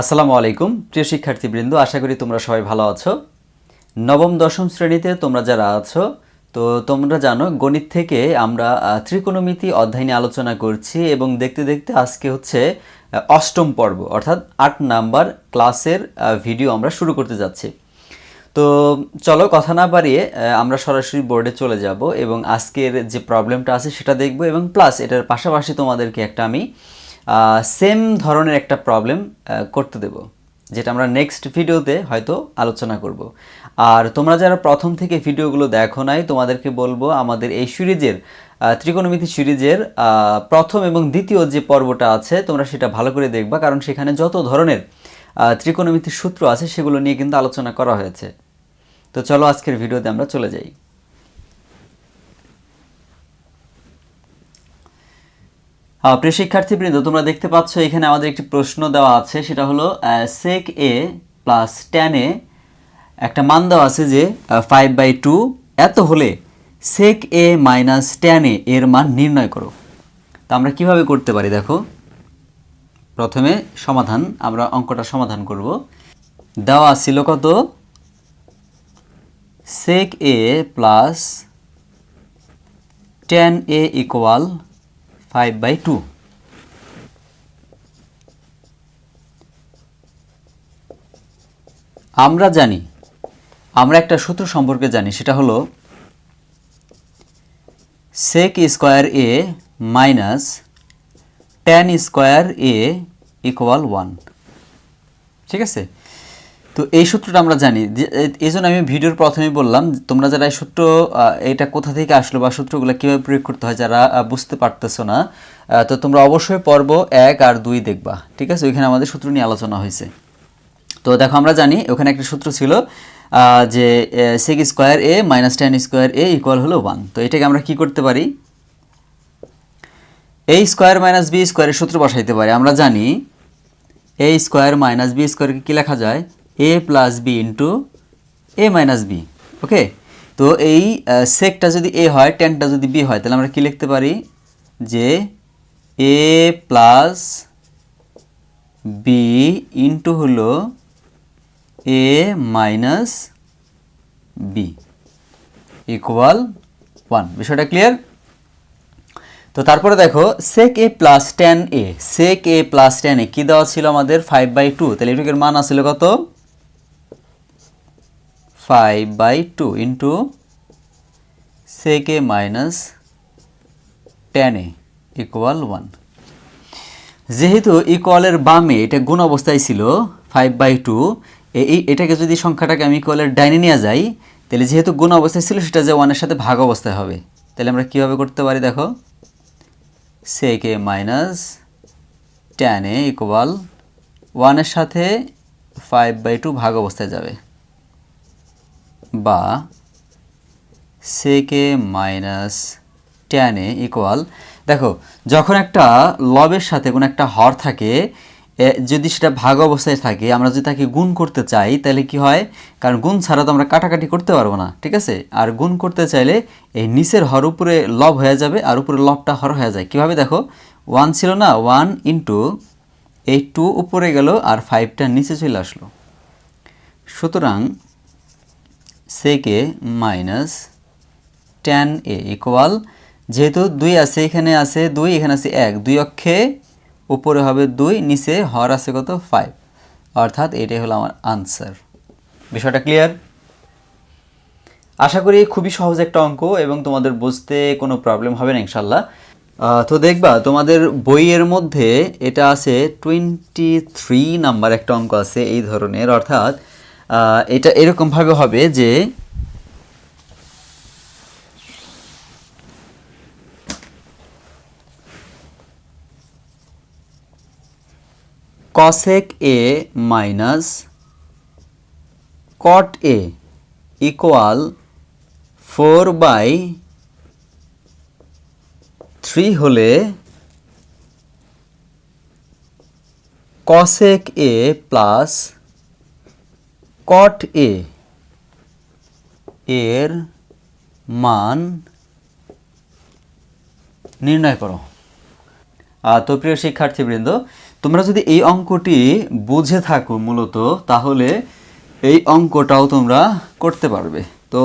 আসসালামু আলাইকুম, প্রিয় শিক্ষার্থীবৃন্দ, আশা করি তোমরা সবাই ভালো আছো। নবম, দশম শ্রেণীতে তোমরা যারা আছো, তো তোমরা জানো, গণিত থেকে আমরা ত্রিকোণমিতি অধ্যায় নিয়ে আলোচনা করছি এবং দেখতে দেখতে আজকে হচ্ছে অষ্টম পর্ব, অর্থাৎ আট নাম্বার ক্লাসের ভিডিও আমরা শুরু করতে যাচ্ছি। তো চলো কথা না বাড়িয়ে আমরা সরাসরি বোর্ডে চলে যাব এবং আজকের যে প্রবলেমটা আছে সেটা দেখব এবং প্লাস এটার পাশাপাশি তোমাদেরকে একটা আমি সেম ধরনের একটা প্রবলেম করতে দেব, যেটা আমরা নেক্সট ভিডিওতে হয়তো আলোচনা করব। আর তোমরা যারা প্রথম থেকে ভিডিওগুলো দেখো নাই, তোমাদেরকে বলব আমাদের এই সিরিজের ত্রিকোণমিতি সিরিজের প্রথম এবং দ্বিতীয় যে পর্বটা আছে, তোমরা সেটা ভালো করে দেখবা, কারণ সেখানে যত ধরনের ত্রিকোণমিতির সূত্র আছে, সেগুলো নিয়ে কিন্তু আলোচনা করা হয়েছে। তো চলো আজকের ভিডিওতে আমরা চলে যাই। প্রিয় শিক্ষার্থীবৃন্দ, তোমরা দেখতে পাচ্ছ এখানে আমাদের একটি প্রশ্ন দেওয়া আছে। সেটা হলো সেক এ প্লাস টেন এ একটা মান দেওয়া আছে যে ফাইভ বাই টু এত হলে সেক এ মাইনাস টেন এ এর মান নির্ণয় করো। তা আমরা কীভাবে করতে পারি দেখো? প্রথমে সমাধান, আমরা অঙ্কটা সমাধান করব। দেওয়া ছিল কত? Sec A plus tan A equal five by two আমরা জানি, আমরা একটা সূত্র সম্পর্কে জানি, সেটা হলো sec square A minus tan square A equal one ঠিক আছে? তো এই সূত্রটা আমরা জানি এই জন্য আমি ভিডিওর প্রথমেই বললাম, তোমরা যারা এই সূত্র এটা কোথা থেকে আসলো বা সূত্রগুলো কীভাবে প্রয়োগ করতে হয় যারা বুঝতে পারতেছো না তো তোমরা অবশ্যই পর্ব এক আর দুই দেখবা, ঠিক আছে? ওইখানে আমাদের সূত্র নিয়ে আলোচনা হয়েছে। তো দেখো, আমরা জানি ওখানে একটা সূত্র ছিল যে sec square A minus tan square A equal হলো ওয়ান তো এটাকে আমরা কি করতে পারি? এ স্কোয়ার মাইনাস বি স্কোয়ারের সূত্র বসাইতে পারি। আমরা জানি এ স্কোয়ার মাইনাস বি স্কোয়ারকে কী লেখা যায়? A plus B into A minus B okay তো এই সেকটা যদি এ হয় টেনটা যদি বি হয়, তাহলে আমরা কি লিখতে পারি? যে এ প্লাস বি ইন্টু হলো A minus B equal one বিষয়টা ক্লিয়ার তো তারপরে দেখো sec A plus tan A sec A plus tan A কী দেওয়া ছিল আমাদের? ফাইভ বাই টু তাহলে এটুকের মান আসছিল কত? Five by two into sec A minus tan A equal one যেহেতু ইকুয়ালের বামে এটা গুণ অবস্থায় ছিল ফাইভ বাই টু এই এটাকে যদি সংখ্যাটাকে আমি ইকুয়ালের ডাইনে নিয়ে যাই, তাহলে যেহেতু গুণ অবস্থায় ছিল, সেটা যে ওয়ানের সাথে ভাগ অবস্থায় হবে। তাহলে আমরা কীভাবে করতে পারি দেখো? Sec A minus tan A equal ওয়ানের সাথে ফাইভ বাই টু ভাগ অবস্থায় যাবে। বা সেক মাইনাস এ ইকুয়াল দেখো, যখন একটা লবের সাথে কোনো একটা হর থাকে যদি সেটা ভাগ অবস্থায় থাকে, আমরা যদি তাকে গুণ করতে চাই, তাহলে কি হয়? কারণ গুণ ছাড়া তো আমরা কাটাকাটি করতে পারব না, ঠিক আছে? আর গুণ করতে চাইলে এই নিচের হর উপরে লব হয়ে যাবে, আর উপরে লবটা হর হয়ে যায়। কীভাবে দেখো? ওয়ান ছিল না ওয়ান ইন্টু এই টু উপরে গেল, আর ফাইভটা নিচে চলে আসলো। সুতরাং সেকে মাইনাস টেন এ ইকুয়াল যেহেতু দুই আছে, এখানে আছে দুই, এখানে আছে এক। দুই অক্ষে উপরে হবে দুই, নিচে হর আছে কত? ফাইভ অর্থাৎ এটাই হলো আমার আনসার বিষয়টা ক্লিয়ার আশা করি খুবই সহজ একটা অঙ্ক এবং তোমাদের বুঝতে কোনো প্রবলেম হবে না ইনশাল্লাহ তো দেখবা, তোমাদের বইয়ের মধ্যে এটা আছে টোয়েন্টি থ্রি নাম্বার একটা অঙ্ক আছে এই ধরনের, অর্থাৎ এটা এরকমভাবে হবে যে cosec a minus cot a equal four by three হলে cosec a plus cot a এর মান নির্ণয় করো। আহ, তো প্রিয় শিক্ষার্থীবৃন্দ তোমরা যদি এই অঙ্কটি বুঝে থাকো মূলত তাহলে এই অঙ্কটাও তোমরা করতে পারবে। তো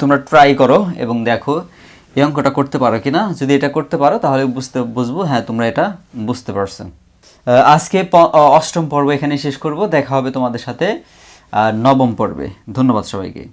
তোমরা ট্রাই করো এবং দেখো এই অঙ্কটা করতে পারো কি না যদি এটা করতে পারো তাহলে বুঝতে বুঝব হ্যাঁ তোমরা এটা বুঝতে পারছ। আজকে অষ্টম পর্ব এখানে শেষ করব। দেখা হবে তোমাদের সাথে নবম পর্বে। ধন্যবাদ সবাইকে।